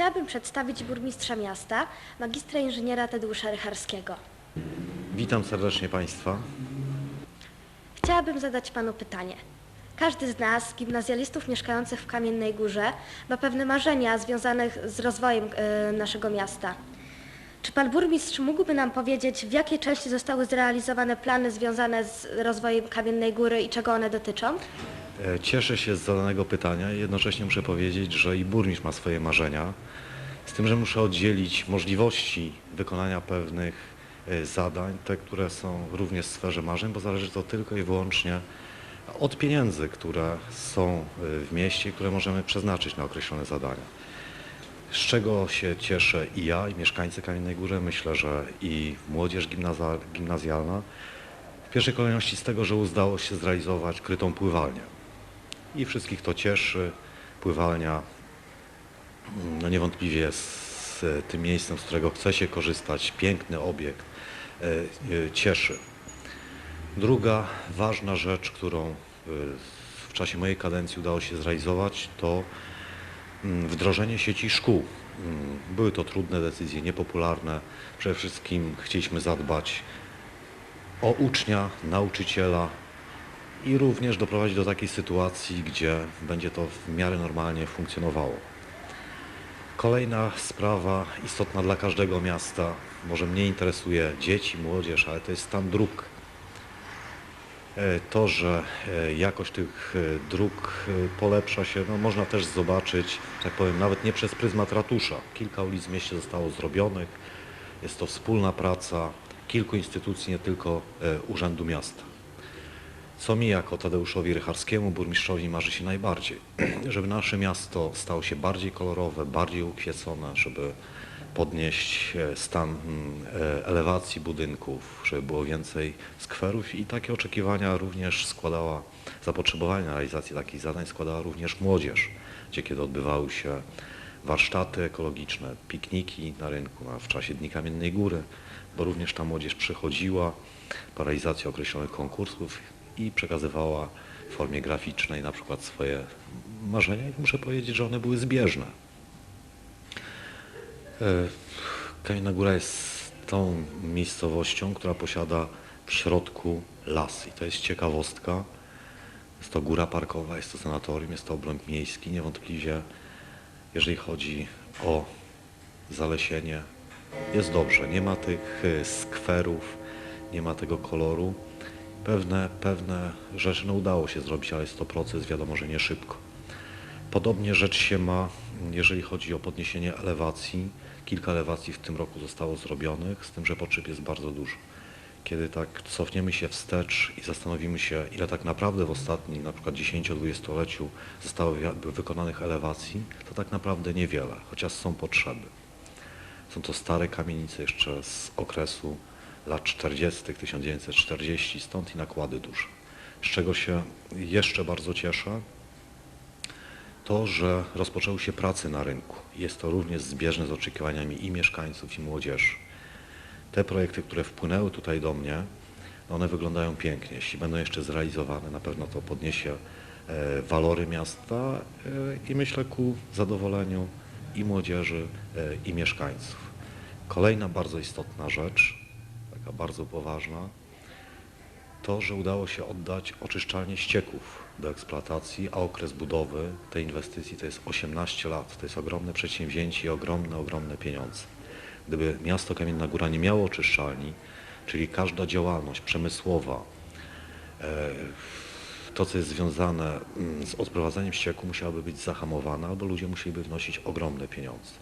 Chciałabym przedstawić burmistrza miasta, magistra inżyniera Tadeusza Rycharskiego. Witam serdecznie Państwa. Chciałabym zadać panu pytanie. Każdy z nas, gimnazjalistów mieszkających w Kamiennej Górze, ma pewne marzenia związane z rozwojem e, naszego miasta. Czy pan burmistrz mógłby nam powiedzieć, w jakiej części zostały zrealizowane plany związane z rozwojem Kamiennej Góry i czego one dotyczą? E, Cieszę się z zadanego pytania i jednocześnie muszę powiedzieć, że i burmistrz ma swoje marzenia. Z tym, że muszę oddzielić możliwości wykonania pewnych e, zadań, te, które są również w sferze marzeń, bo zależy to tylko i wyłącznie od pieniędzy, które są e, w mieście, które możemy przeznaczyć na określone zadania. Z czego się cieszę i ja, i mieszkańcy Kamiennej Góry, myślę, że i młodzież gimnazjalna, w pierwszej kolejności z tego, że udało się zrealizować krytą pływalnię. I wszystkich to cieszy. Pływalnia mm, no niewątpliwie e, tym miejscem, z którego chce się korzystać. Piękny obiekt e, e, cieszy. Druga ważna rzecz, którą e, w czasie mojej kadencji udało się zrealizować, to mm, wdrożenie sieci szkół. Mm, Były to trudne decyzje, niepopularne. Przede wszystkim chcieliśmy zadbać o ucznia, nauczyciela i również doprowadzić do takiej sytuacji, gdzie będzie to w miarę normalnie funkcjonowało. Kolejna sprawa istotna dla każdego miasta, może mnie interesuje dzieci, młodzież, ale to jest stan dróg. E, To, że e, jakość tych e, dróg polepsza się, no można też zobaczyć, tak powiem, nawet nie przez pryzmat ratusza. Kilka ulic w mieście zostało zrobionych. Jest to wspólna praca kilku instytucji, nie tylko Urzędu Miasta. Co mi jako Tadeuszowi Rycharskiemu, burmistrzowi, marzy się najbardziej? Żeby nasze miasto stało się bardziej kolorowe, bardziej ukwiecone, żeby podnieść e, stan mm, e, elewacji budynków, żeby było więcej skwerów i takie oczekiwania również składała, zapotrzebowanie na realizację takich zadań składała również młodzież, gdzie kiedy odbywały się warsztaty ekologiczne, pikniki na rynku, a w czasie Dni Kamiennej Góry, bo również ta młodzież przychodziła po realizacji określonych konkursów i przekazywała w formie graficznej na przykład swoje marzenia i muszę powiedzieć, że one były zbieżne. E, Kamienna Góra jest tą miejscowością, która posiada w środku las i to jest ciekawostka. Jest to góra parkowa, jest to sanatorium, jest to obręb miejski. Niewątpliwie, jeżeli chodzi o zalesienie, jest dobrze. Nie ma tych e, skwerów, nie ma tego koloru. Pewne, pewne rzeczy no, udało się zrobić, ale jest to proces, wiadomo, że nie szybko. Podobnie rzecz się ma, jeżeli chodzi o podniesienie elewacji. Kilka elewacji w tym roku zostało zrobionych, z tym, że potrzeb jest bardzo dużo. Kiedy tak cofniemy się wstecz i zastanowimy się, ile tak naprawdę w ostatnim, na przykład 10-20-leciu zostało wykonanych elewacji, to tak naprawdę niewiele, chociaż są potrzeby. Są to stare kamienice jeszcze z okresu lat 40., 1940, stąd i nakłady duże. Z czego się jeszcze bardzo cieszę, to, że rozpoczęły się prace na rynku. Jest to również zbieżne z oczekiwaniami i mieszkańców, i młodzieży. Te projekty, które wpłynęły tutaj do mnie, one wyglądają pięknie. Jeśli będą jeszcze zrealizowane, na pewno to podniesie e, walory miasta e, i myślę ku zadowoleniu i młodzieży, e, i mieszkańców. Kolejna bardzo istotna rzecz, taka bardzo poważna, to, że udało się oddać oczyszczalnię ścieków do eksploatacji, a okres budowy tej inwestycji to jest 18 lat. To jest ogromne przedsięwzięcie i ogromne, ogromne pieniądze. Gdyby miasto Kamienna Góra nie miało oczyszczalni, czyli każda działalność przemysłowa, e, to co jest związane mm, z odprowadzaniem ścieku musiałaby być zahamowana, albo ludzie musieliby wnosić ogromne pieniądze.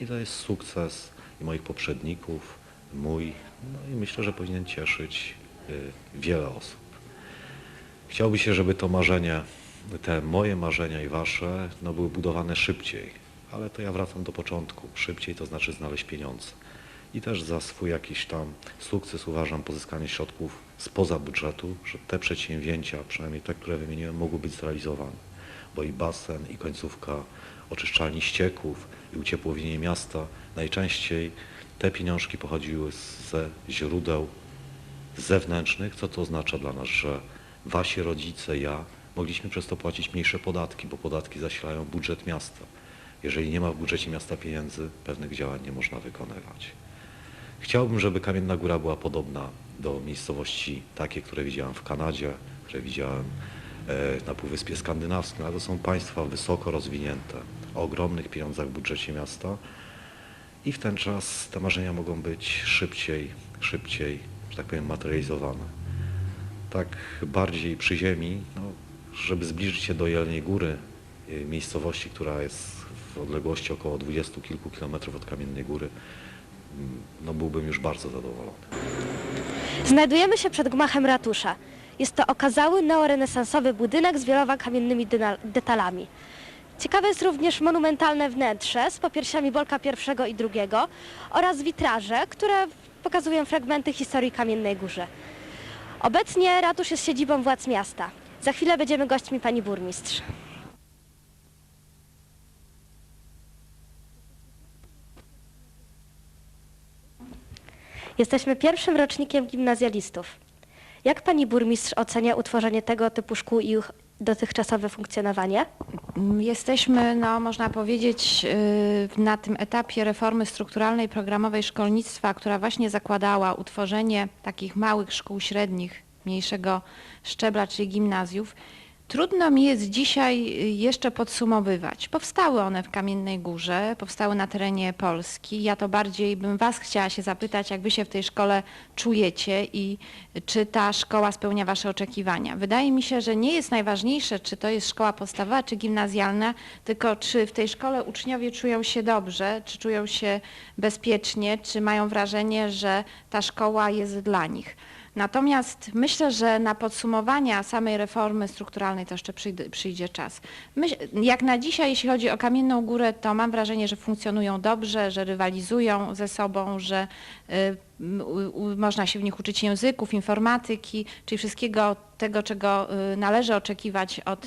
I to jest sukces i moich poprzedników, mój, no i myślę, że powinien cieszyć y, wiele osób. Chciałby się, żeby to marzenie, te moje marzenia i wasze, no, były budowane szybciej, ale to ja wracam do początku. Szybciej to znaczy znaleźć pieniądze. I też za swój jakiś tam sukces uważam pozyskanie środków spoza budżetu, że te przedsięwzięcia, przynajmniej te, które wymieniłem, mogły być zrealizowane. Bo i basen, i końcówka oczyszczalni ścieków, i uciepłowienie miasta, najczęściej te pieniążki pochodziły ze źródeł zewnętrznych, co to oznacza dla nas, że wasi rodzice, ja mogliśmy przez to płacić mniejsze podatki, bo podatki zasilają budżet miasta. Jeżeli nie ma w budżecie miasta pieniędzy, pewnych działań nie można wykonywać. Chciałbym, żeby Kamienna Góra była podobna do miejscowości takie, które widziałem w Kanadzie, które widziałem e, na Półwyspie Skandynawskim, ale to są państwa wysoko rozwinięte, o ogromnych pieniądzach w budżecie miasta i w ten czas te marzenia mogą być szybciej, szybciej, że tak powiem, materializowane. Tak bardziej przy ziemi, no, żeby zbliżyć się do Jeleniej Góry, y, miejscowości, która jest w odległości około dwudziestu kilku kilometrów od Kamiennej Góry, mm, no byłbym już bardzo zadowolony. Znajdujemy się przed gmachem ratusza. Jest to okazały neorenesansowy budynek z wieloma kamiennymi detalami. Ciekawe jest również monumentalne wnętrze z popiersiami Bolka I i II oraz witraże, które pokazują fragmenty historii Kamiennej Górze. Obecnie ratusz jest siedzibą władz miasta. Za chwilę będziemy gośćmi pani burmistrz. Jesteśmy pierwszym rocznikiem gimnazjalistów. Jak pani burmistrz ocenia utworzenie tego typu szkół i ich dotychczasowe funkcjonowanie? Mm, Jesteśmy, no, można powiedzieć, yy, na tym etapie reformy strukturalnej programowej szkolnictwa, która właśnie zakładała utworzenie takich małych szkół średnich, mniejszego szczebla, czyli gimnazjów. Trudno mi jest dzisiaj y, jeszcze podsumowywać. Powstały one w Kamiennej Górze, powstały na terenie Polski. Ja to bardziej bym Was chciała się zapytać, jak Wy się w tej szkole czujecie i czy ta szkoła spełnia Wasze oczekiwania. Wydaje mi się, że nie jest najważniejsze, czy to jest szkoła podstawowa, czy gimnazjalna, tylko czy w tej szkole uczniowie czują się dobrze, czy czują się bezpiecznie, czy mają wrażenie, że ta szkoła jest dla nich. Natomiast myślę, że na podsumowania samej reformy strukturalnej to jeszcze przyjdzie, czas. Jak na dzisiaj, jeśli chodzi o Kamienną Górę, to mam wrażenie, że funkcjonują dobrze, że rywalizują ze sobą, że y, u, można się w nich uczyć języków, informatyki, czyli wszystkiego tego, czego y, należy oczekiwać od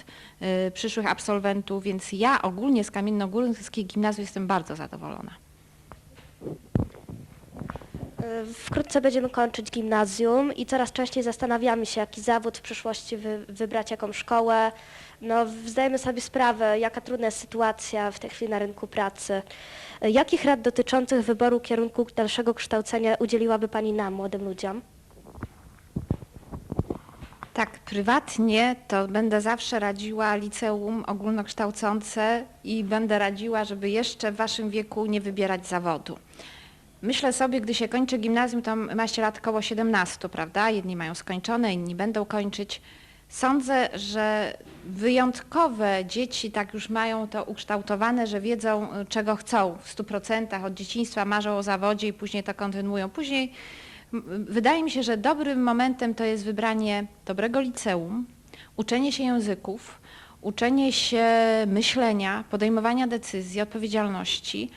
y, przyszłych absolwentów, więc ja ogólnie z Kamiennogórskiej Gimnazjum jestem bardzo zadowolona. Y, Wkrótce będziemy kończyć gimnazjum i coraz częściej zastanawiamy się, jaki zawód w przyszłości wy, wybrać, jaką szkołę. No, zdajemy sobie sprawę, jaka trudna jest sytuacja w tej chwili na rynku pracy. Y, Jakich rad dotyczących wyboru kierunku dalszego kształcenia udzieliłaby Pani nam, młodym ludziom? Tak, prywatnie to będę zawsze radziła liceum ogólnokształcące i będę radziła, żeby jeszcze w waszym wieku nie wybierać zawodu. Myślę sobie, gdy się kończy gimnazjum, to ma się lat koło 17, prawda? Jedni mają skończone, inni będą kończyć. Sądzę, że wyjątkowe dzieci tak już mają to ukształtowane, że wiedzą, y, czego chcą w 100%. Od dzieciństwa marzą o zawodzie i później to kontynuują. Później wydaje mi się, że dobrym momentem to jest wybranie dobrego liceum, uczenie się języków, uczenie się myślenia, podejmowania decyzji, odpowiedzialności.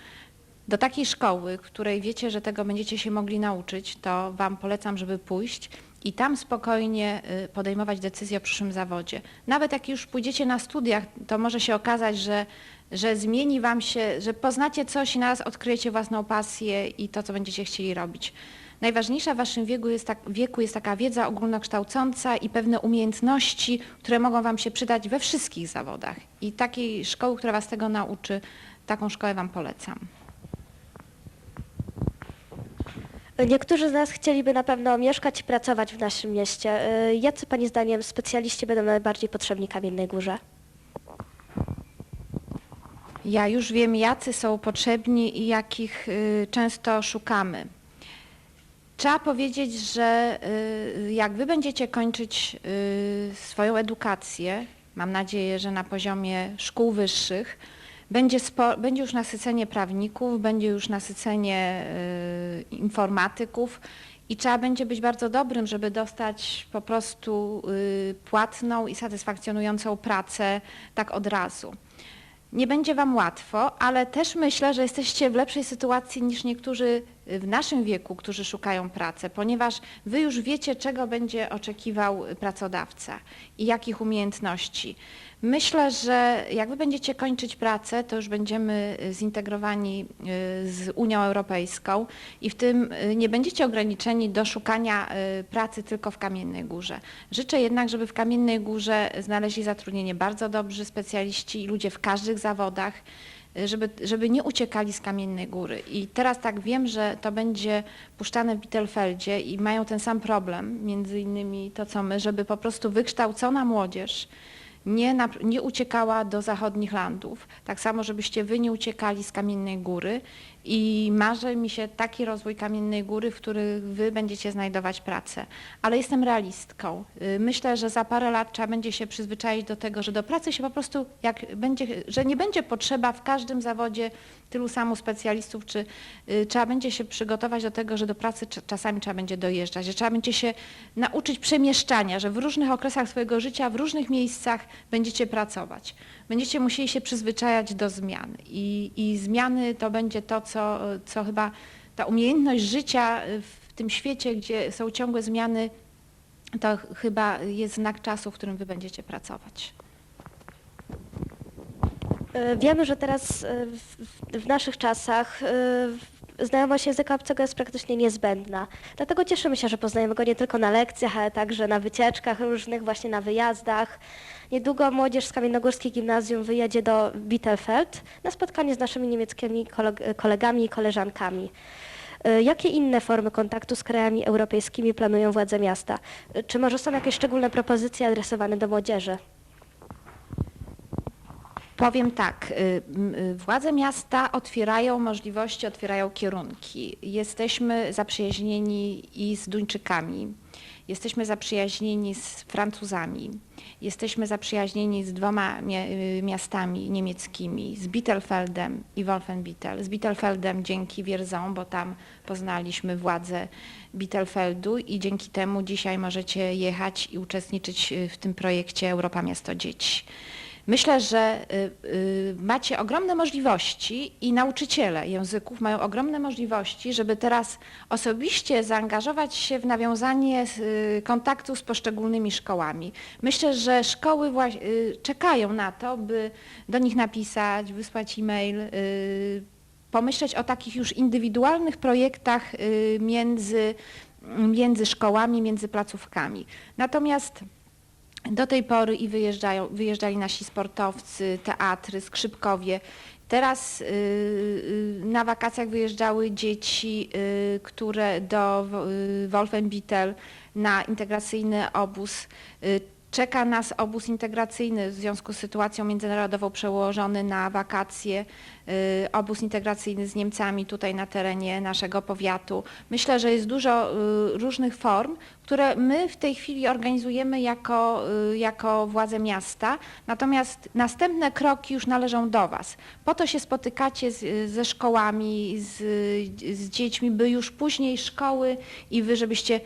Do takiej szkoły, której wiecie, że tego będziecie się mogli nauczyć, to Wam polecam, żeby pójść i tam spokojnie y, podejmować decyzje o przyszłym zawodzie. Nawet jak już pójdziecie na studiach, to może się okazać, że, że zmieni Wam się, że poznacie coś i naraz odkryjecie własną pasję i to, co będziecie chcieli robić. Najważniejsza w Waszym wieku jest, tak, wieku jest taka wiedza ogólnokształcąca i pewne umiejętności, które mogą Wam się przydać we wszystkich zawodach. I takiej szkoły, która Was tego nauczy, taką szkołę Wam polecam. Y, Niektórzy z nas chcieliby na pewno mieszkać i pracować w naszym mieście. Y, Jacy Pani zdaniem specjaliści będą najbardziej potrzebni Kamiennej Górze? Ja już wiem, jacy są potrzebni i jakich y, często szukamy. Trzeba powiedzieć, że y, jak wy będziecie kończyć swoją edukację, mam nadzieję, że na poziomie szkół wyższych, będzie, spo, będzie już nasycenie prawników, będzie już nasycenie y, informatyków i trzeba będzie być bardzo dobrym, żeby dostać po prostu y, płatną i satysfakcjonującą pracę tak od razu. Nie będzie Wam łatwo, ale też myślę, że jesteście w lepszej sytuacji niż niektórzy w naszym wieku, którzy szukają pracy, ponieważ Wy już wiecie, czego będzie oczekiwał pracodawca i jakich umiejętności. Myślę, że jak Wy będziecie kończyć pracę, to już będziemy zintegrowani y, z Unią Europejską i w tym y, nie będziecie ograniczeni do szukania y, pracy tylko w Kamiennej Górze. Życzę jednak, żeby w Kamiennej Górze znaleźli zatrudnienie bardzo dobrzy specjaliści i ludzie w każdych zawodach, y, żeby, żeby nie uciekali z Kamiennej Góry. I teraz tak wiem, że to będzie puszczane w Bittelfeldzie i mają ten sam problem, między innymi to co my, żeby po prostu wykształcona młodzież nie, na, nie uciekała do zachodnich landów. Tak samo, żebyście wy nie uciekali z Kamiennej Góry i marzy mi się taki rozwój Kamiennej Góry, w których wy będziecie znajdować pracę. Ale jestem realistką. Y, Myślę, że za parę lat trzeba będzie się przyzwyczaić do tego, że do pracy się po prostu, jak będzie, że nie będzie potrzeba w każdym zawodzie tylu samo specjalistów, czy y, trzeba będzie się przygotować do tego, że do pracy cz- czasami trzeba będzie dojeżdżać, że trzeba będzie się nauczyć przemieszczania, że w różnych okresach swojego życia, w różnych miejscach będziecie pracować. Będziecie musieli się przyzwyczajać do zmian i, i zmiany to będzie to, co, co chyba ta umiejętność życia w tym świecie, gdzie są ciągłe zmiany, to chyba jest znak czasu, w którym wy będziecie pracować. E, Wiemy, że teraz e, w, naszych czasach e, znajomość języka obcego jest praktycznie niezbędna. Dlatego cieszymy się, że poznajemy go nie tylko na lekcjach, ale także na wycieczkach różnych, właśnie na wyjazdach. Niedługo młodzież z Kamiennogórskiej Gimnazjum wyjedzie do Bittelfeld na spotkanie z naszymi niemieckimi koleg- kolegami i koleżankami. E, Jakie inne formy kontaktu z krajami europejskimi planują władze miasta? E, Czy może są jakieś szczególne propozycje adresowane do młodzieży? Powiem tak, y, y, władze miasta otwierają możliwości, otwierają kierunki. Jesteśmy zaprzyjaźnieni i z Duńczykami, jesteśmy zaprzyjaźnieni z Francuzami, jesteśmy zaprzyjaźnieni z dwoma y, miastami niemieckimi, z Bittelfeldem i Wolfenbittel. Z Bittelfeldem dzięki Wierzą, bo tam poznaliśmy władzę Bittelfeldu i dzięki temu dzisiaj możecie jechać i uczestniczyć w tym projekcie Europa Miasto Dzieci. Myślę, że y, y, macie ogromne możliwości i nauczyciele języków mają ogromne możliwości, żeby teraz osobiście zaangażować się w nawiązanie y, kontaktu z poszczególnymi szkołami. Myślę, że szkoły czekają na to, by do nich napisać, wysłać e-mail, pomyśleć o takich już indywidualnych projektach między, między szkołami, między placówkami. Natomiast do tej pory i wyjeżdżają, wyjeżdżali nasi sportowcy, teatry, skrzypkowie. Teraz y, y, na wakacjach wyjeżdżały dzieci, y, które do Wo- y, Wolfenbittel na integracyjny obóz. Czeka nas obóz integracyjny w związku z sytuacją międzynarodową przełożony na wakacje, obóz integracyjny z Niemcami tutaj na terenie naszego powiatu. Myślę, że jest dużo y, różnych form, które my w tej chwili organizujemy jako, y, jako władze miasta, natomiast następne kroki już należą do Was. Po to się spotykacie z, ze szkołami, z, z dziećmi, by już później szkoły i Wy, żebyście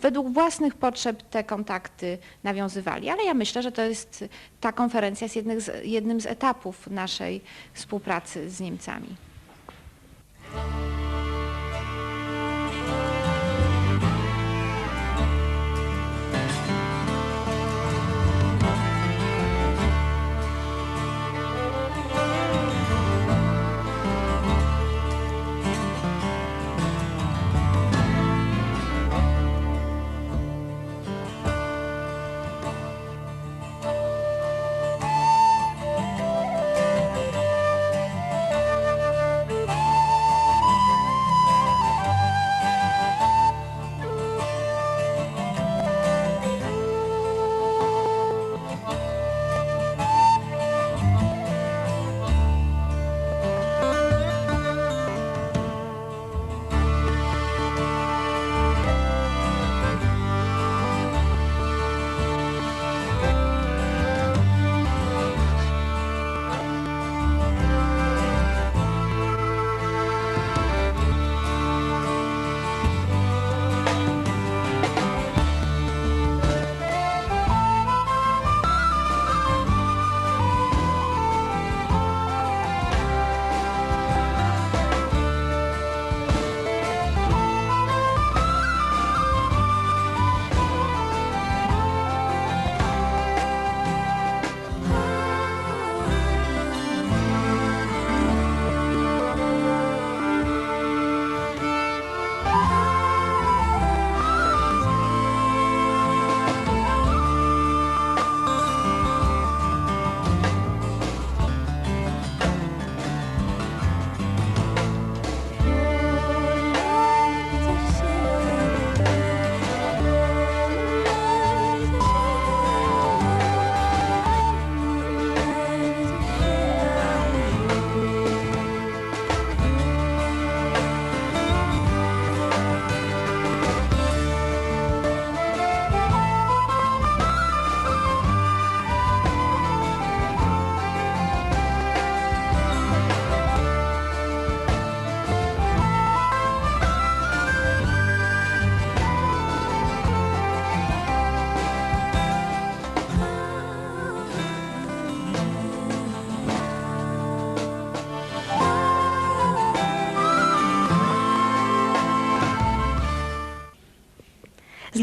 według własnych potrzeb te kontakty nawiązywali. Ale ja myślę, że to jest, ta konferencja jest z, jednym z etapów naszej współpracy z Niemcami.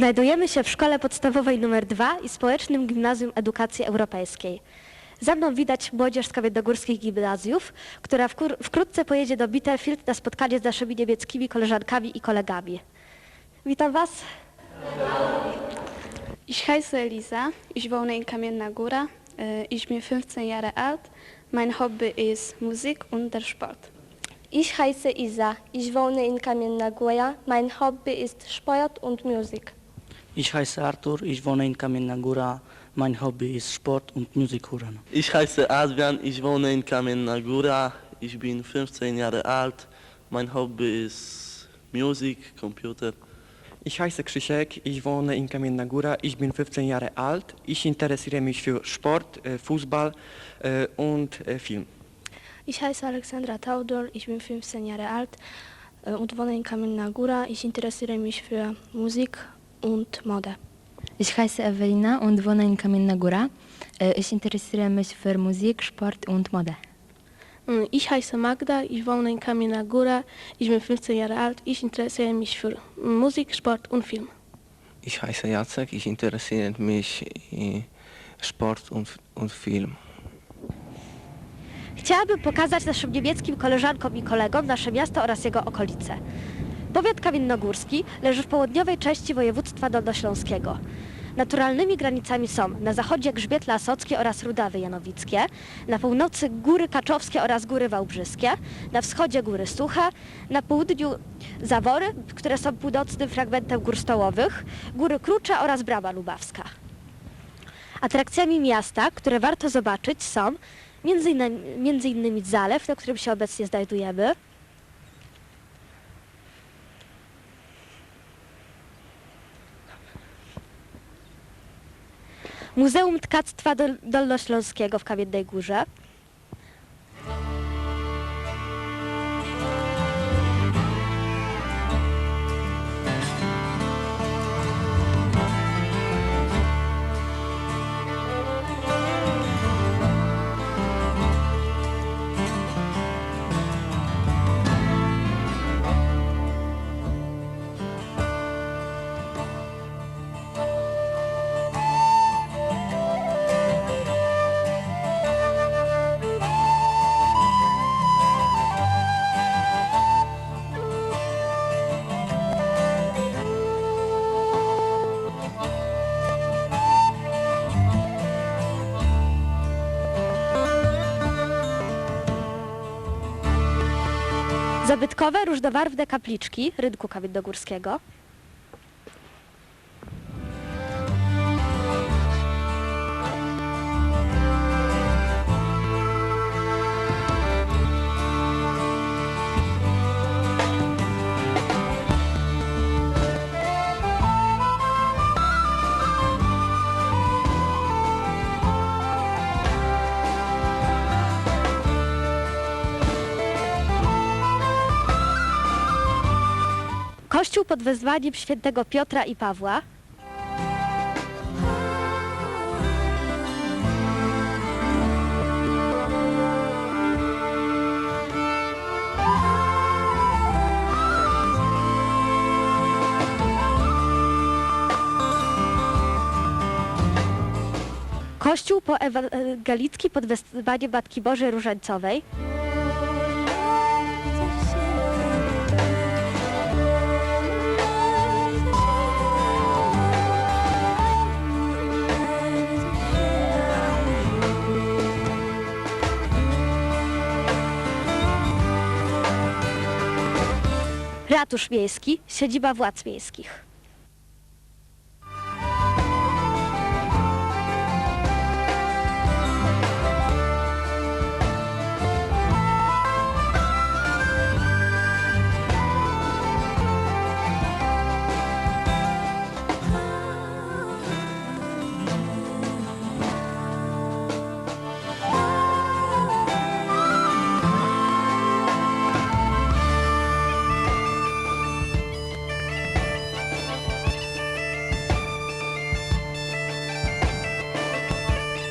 Znajdujemy się w Szkole Podstawowej nr 2 i Społecznym Gimnazjum Edukacji Europejskiej. Za mną widać młodzież z kamiennogórskich gimnazjów, która wkrótce pojedzie do Bitterfield na spotkanie z naszymi niemieckimi koleżankami i kolegami. Witam Was. Ich heiße Elisa, ich wohne in Kamienna Góra, äh, ich bin 15 Jahre alt. Mein Hobby ist Musik und der Sport. Ich heiße Isa. Ich wohne in Kamienna Góra. Mein Hobby ist Sport und Musik. Ich heiße Arthur, ich wohne in Kamienna Góra. Mein Hobby ist Sport und Musik hören. Ich heiße Adrian, ich wohne in Kamienna Góra. Ich bin 15 Jahre alt. Mein Hobby ist Musik, Computer. Ich heiße Krzysiek, ich wohne in Kamienna Góra, ich bin 15 Jahre alt. Ich interessiere mich für Sport, äh, Fußball äh, und äh, Film. Ich heiße Alexandra Taudor, ich bin 15 Jahre alt und wohne in Kamienna Góra. Ich interessiere mich für Musik und Mode. Ich heiße Evelina und wohne in Kamienna Góra. Äh, Ich interessiere mich für Musik, Sport und Mode. Mm, Ich heiße Magda, ich wohne in Kamienna Góra. Ich bin 15 Jahre alt. Ich interessiere mich für Musik, Sport und Film. Ich heiße Jacek, ich interessiere mich in Sport und, und Film. Chciałabym pokazać naszym niemieckim koleżankom i kolegom nasze miasto oraz jego okolice. Powiat kamiennogórski leży w południowej części województwa dolnośląskiego. Naturalnymi granicami są na zachodzie Grzbiet Lasocki oraz Rudawy Janowickie, na północy Góry Kaczowskie oraz Góry Wałbrzyskie, na wschodzie Góry Suche, na południu Zawory, które są północnym fragmentem gór stołowych, Góry Krucze oraz Brama Lubawska. Atrakcjami miasta, które warto zobaczyć są między innymi, między innymi zalew, na którym się obecnie znajdujemy, Muzeum Tkactwa Dol- Dolnośląskiego w Kamiennej Górze, zabytkowe, różnobarwne kapliczki rynku kamiennogórskiego, kościół pod wezwaniem świętego Piotra i Pawła, Kościół poewangelicki pod wezwaniem Matki Bożej Różańcowej, Ratusz Miejski, siedziba władz miejskich.